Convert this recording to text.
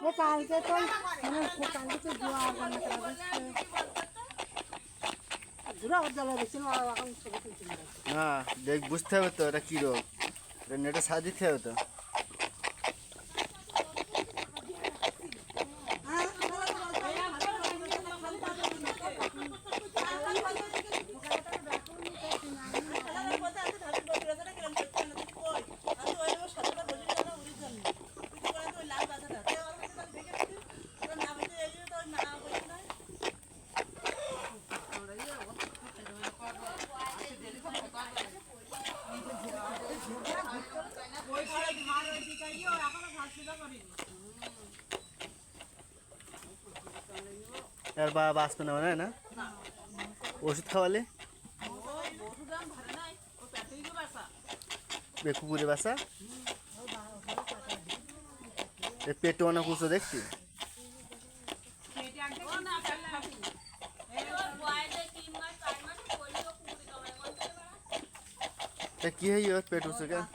ও কালকে তো কালকে তো ধোয়া রান্না করা হ্যাঁ দেখ, বুঝতে হবে তো, এটা কী রোগ? এটা নেটে সাজিতে হবে তো। আর বা বাঁচবে না মানে না ওষুধ খাওয়ালে এ কুকুরে বাসা এ পেটে অনেক উঁচু দেখছি তা কি হয়ে ওর পেট উঁচু কেন